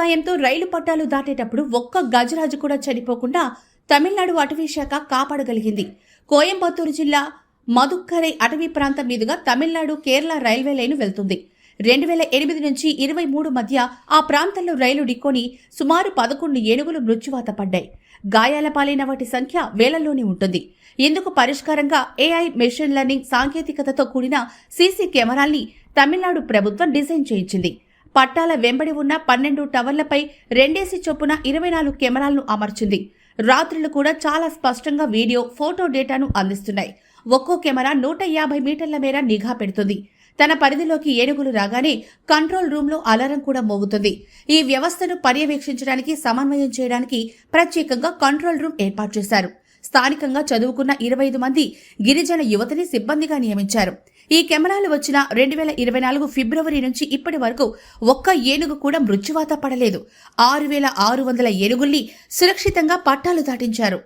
సాయంతో రైలు పట్టాలు దాటేటప్పుడు ఒక్క గజరాజు కూడా చనిపోకుండా తమిళనాడు అటవీ శాఖ కాపాడగలిగింది. కోయంబత్తూరు జిల్లా మదుక్కరై అటవీ ప్రాంతం మీదుగా తమిళనాడు కేరళ రైల్వే లైను వెళ్తుంది. రెండు వేల ఎనిమిది నుంచి ఇరవై మూడు మధ్య ఆ ప్రాంతంలో రైలు డిక్కొని సుమారు పదకొండు ఏనుగులు మృత్యువాత పడ్డాయి. గాయాల పాలైన వాటి సంఖ్య వేలల్లోనే ఉంటుంది. ఇందుకు పరిష్కారంగా ఏఐ మెషిన్ లెర్నింగ్ సాంకేతికతతో కూడిన సీసీ కెమెరాల్ని తమిళనాడు ప్రభుత్వం డిజైన్ చేయించింది. పట్టాల వెంబడి ఉన్న పన్నెండు టవర్లపై రెండేసి చొప్పున ఇరవై నాలుగు కెమెరాలను అమర్చింది. రాత్రులు కూడా చాలా స్పష్టంగా వీడియో ఫోటో డేటాను అందిస్తున్నాయి. ఒక్కో కెమెరా నూట యాభై మీటర్ల మేర నిఘా పెడుతుంది. తన పరిధిలోకి ఏనుగులు రాగానే కంట్రోల్ రూమ్లో అలారం కూడా మోగుతుంది. ఈ వ్యవస్థను పర్యవేక్షించడానికి సమన్వయం చేయడానికి ప్రత్యేకంగా కంట్రోల్ రూమ్ ఏర్పాటు చేశారు. స్థానికంగా చదువుకున్న ఇరవై ఐదు మంది గిరిజన యువతిని సిబ్బందిగా నియమించారు. ఈ కెమెరాలు వచ్చిన రెండు వేల ఇరవై నాలుగు ఫిబ్రవరి నుంచి ఇప్పటి వరకు ఒక్క ఏనుగు కూడా మృత్యువాత పడలేదు. ఆరు వేల ఆరు వందల ఏనుగుల్ని సురక్షితంగా పట్టాలు దాటించారు.